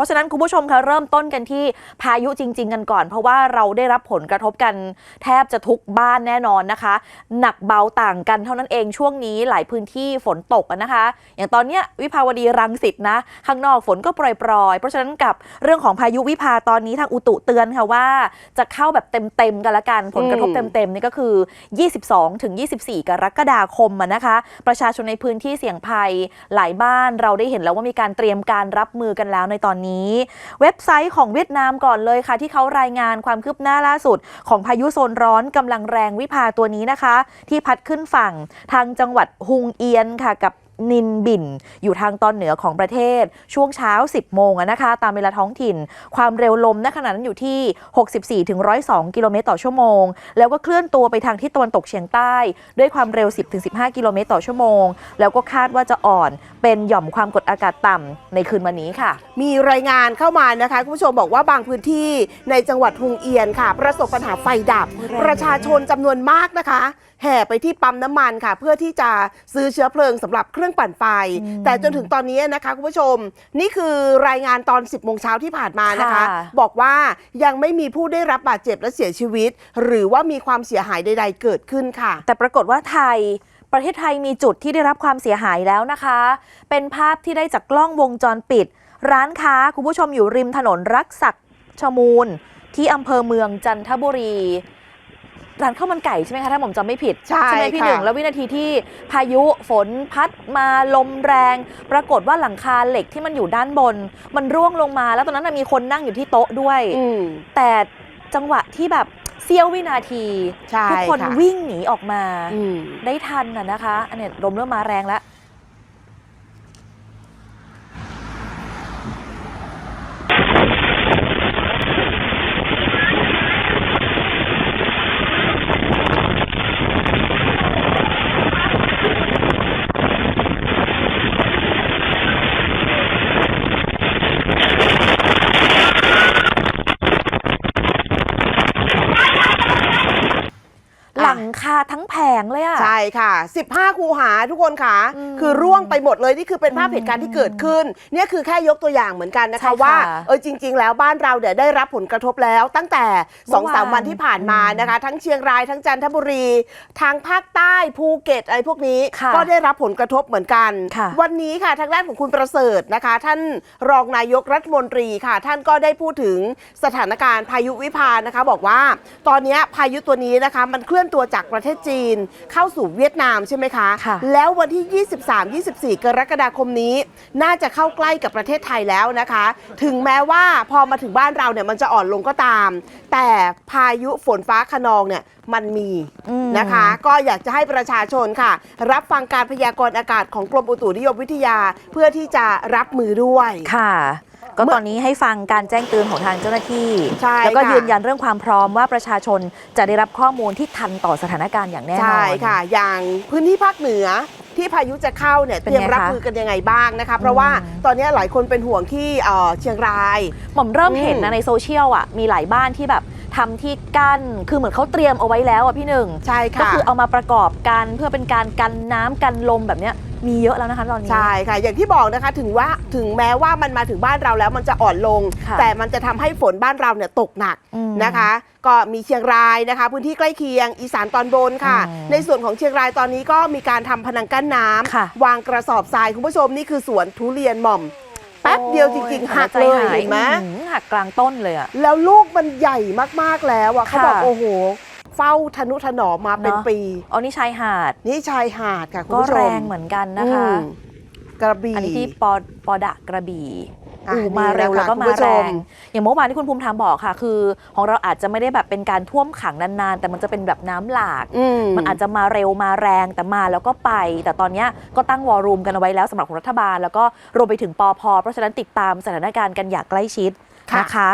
เพราะฉะนั้นคุณผู้ชมคะเริ่มต้นกันที่พายุจริง ๆ กันก่อน เพราะว่าเราได้รับผลกระทบกันแทบจะทุกบ้านแน่นอนนะคะ หนักเบาต่างกันเท่านั้นเองช่วงนี้หลายพื้นที่ฝนตกอะนะคะ อย่างตอนเนี้ยวิภาวดีรังสิตนะ ข้างนอกฝนก็ปล่อยๆ เพราะฉะนั้นกับเรื่องของพายุวิภาตอนนี้ทางอุตุเตือนค่ะว่า จะเข้าแบบเต็มๆกันละกันผลกระทบอืมเต็มๆนี่ก็คือ 22 ถึง 24 กรกฎาคมอะนะคะ ประชาชนในพื้นที่เสี่ยงภัยหลายบ้านเราได้เห็นแล้วว่ามีการเตรียมการรับมือกันแล้วในตอนนี้เว็บไซต์ของเวียดนามก่อนเลยค่ะ ที่เขารายงานความคืบหน้าล่าสุด ของพายุโซนร้อนกำลังแรงวิภาตัวนี้นะคะ ที่พัดขึ้นฝั่งทางจังหวัดฮุงเอียนค่ะกับ นินบิน อยู่ทางตอนเหนือของประเทศ ช่วงเช้า 10 โมงอะนะคะ ตามเวลาท้องถิ่น ความเร็วลมณขณะนั้นอยู่ที่ 64ถึง102 กิโลเมตรต่อชั่วโมง แล้วก็เคลื่อนตัวไปทางทิศตะวันตกเฉียงใต้ ด้วยความเร็ว 10ถึง15 กิโลเมตรต่อชั่วโมง แล้วก็คาดว่าจะอ่อนเป็นหย่อมความกดอากาศต่ำในคืนวันนี้ค่ะ มีรายงานเข้ามานะคะคุณผู้ชมบอกว่าบางพื้นที่ในจังหวัดฮุงเอียนค่ะ ประสบปัญหาไฟดับแรงประชาชนจำนวนมากนะคะ แห่ไปที่ปั๊มน้ำมันค่ะ เพื่อที่จะซื้อเชื้อเพลิงสำหรับเครื่องปั่นไฟ แต่จนถึงตอนนี้นะคะคุณผู้ชม นี่คือรายงานตอน 10โมงเช้าที่ผ่านมานะคะค่ะบอกว่ายังไม่มีผู้ได้รับบาดเจ็บและเสียชีวิต หรือว่ามีความเสียหายใด ๆ เกิดขึ้นค่ะ แต่ปรากฏว่าไทยประเทศไทยมีจุดที่ได้รับความเสียหายแล้วนะคะ เป็นภาพที่ได้จากกล้องวงจรปิด ร้านค้าคุณผู้ชมอยู่ริมถนนรักศักดิ์ชมูล ที่อำเภอเมืองจันทบุรี ร้านข้าวมันไก่ใช่ไหมคะถ้าผมจำไม่ผิดใช่ไหมพี่ค่ะหนึ่งแล้ววินาทีที่พายุฝนพัดมาลมแรง ปรากฏว่าหลังคาเหล็กที่มันอยู่ด้านบน มันร่วงลงมา แล้วตอนนั้นนะมีคนนั่งอยู่ที่โต๊ะด้วยอืมแต่จังหวะที่แบบเสี้ยววินาทีใช่ทุกคนค่ะวิ่งหนีออกมาอืมได้ทันน่ะนะคะอันเนี้ยลมเริ่มมาแรงแล้ว อะหลังคาทั้งแผงเลยอะใช่ค่ะ 15 คูหาทุกคนค่ะอืมคือร่วงไปหมดเลย นี่คือเป็นภาพอืมเหตุการณ์ที่เกิดขึ้น เนี่ยคือแค่ยกตัวอย่างเหมือนกันนะใช่คะค่ะว่า เออจริง ๆ แล้วบ้านเราเนี่ยได้รับผลกระทบแล้วตั้งแต่เมื่อวาน2-3สามวันที่ผ่านมานะคะ ทั้งเชียงรายทั้งจันทบุรี ทางภาคใต้ภูเก็ตอะไรพวกนี้ค่ะก็ได้รับผลกระทบเหมือนกันค่ะวันนี้ค่ะทางด้านของคุณประเสริฐนะคะ ท่านรองนายกรัฐมนตรีค่ะ ท่านก็ได้พูดถึงสถานการณ์พายุวิภานะคะ บอกว่า ตอนนี้พายุตัวนี้นะคะ มันเคลื่อนตัวจากประเทศจีนเข้าสู่เวียดนามใช่ไหมคะ ค่ะแล้ววันที่ 23-24 กรกฎาคมนี้ น่าจะเข้าใกล้กับประเทศไทยแล้วนะคะ ถึงแม้ว่าพอมาถึงบ้านเราเนี่ยมันจะอ่อนลงก็ตาม แต่พายุฝนฟ้าขนองเนี่ยมันมีอืม นะคะ ก็อยากจะให้ประชาชนค่ะ รับฟังการพยากรณ์อากาศของกรมอุตุนิยมวิทยาเพื่อที่จะรับมือด้วย ค่ะ ก็เมื่อตอนนี้ให้ฟังการแจ้งเตือนของทางเจ้าหน้าที่ ใช่แล้วก็ค่ะ ยืนยันเรื่องความพร้อมว่าประชาชนจะได้รับข้อมูลที่ทันต่อสถานการณ์อย่างแน่นอน ใช่ค่ะ อย่างพื้นที่ภาคเหนือที่พายุจะเข้าเนี่ยเป็เตนรีไงยมรับคะมือกันยังไงบ้างนะคะ เพราะว่าอืม ตอนนี้หลายคนเป็นห่วงที่เอ่อเชียงราย หม่อมเริ่มอืมเห็นนะในโซเชียลอะมีหลายบ้านที่แบบ ทำที่กั้น คือเหมือนเขาเตรียมเอาไว้แล้วอะพี่หนึ่งใช่ก็ค่ะคือเอามาประกอบกันเพื่อเป็นการกันน้ำกันลมแบบเนี้ยมีเยอะแล้วนะคะตอนนี้ ใช่ค่ะ อย่างที่บอกนะคะถึงว่าถึงแม้ว่ามันมาถึงบ้านเราแล้วมันจะอ่อนลงค่ะแต่มันจะทำให้ฝนบ้านเราเนี่ยตกหนักอืมนะคะ ก็มีเชียงรายนะคะ พื้นที่ใกล้เคียงอีสานตอนบนค่ะอืมในส่วนของเชียงรายตอนนี้ก็มีการทำพนังกั้นน้ำค่ะวางกระสอบทรายคุณผู้ชมนี่คือสวนทุเรียนหม่อม แป๊บเดียวจริงๆหักใจเลยหายเห็นไหมอืมหักกลางต้นเลยอะแล้วลูกมันใหญ่มากๆแล้วอะเขาบอกค่ะโอ้โห เฝ้าทนุถนอมมาเป็นเนอะปีอ๋อนี่ชายหาด นี่ชายหาดค่ะคุณก็ผู้ชมแรงเหมือนกันนะคะอืมกระบี่อันนี้ที่ปอปอดะกระบี่ อะอูมาเร็วนี่แล้วแหละก็ค่ะมาคุณผู้ชแรมงอย่างเมื่อวานที่คุณภูมิธรรมบอกค่ะ คือ ของเราอาจจะไม่ได้แบบเป็นการท่วมขังนานๆ แต่มันจะเป็นแบบน้ำหลากอืมันอาจจะมาเร็วมาแรงแต่มาแล้วก็ไป แต่ตอนเนี้ยก็ตั้งวอลลุ่มกันเอาไว้แล้วสำหรับของรัฐบาล แล้วก็รวมไปถึงปอพเพราะฉะนั้นติดตามสถานการณ์กันอย่างใกล้ชิดค่ะนะคะ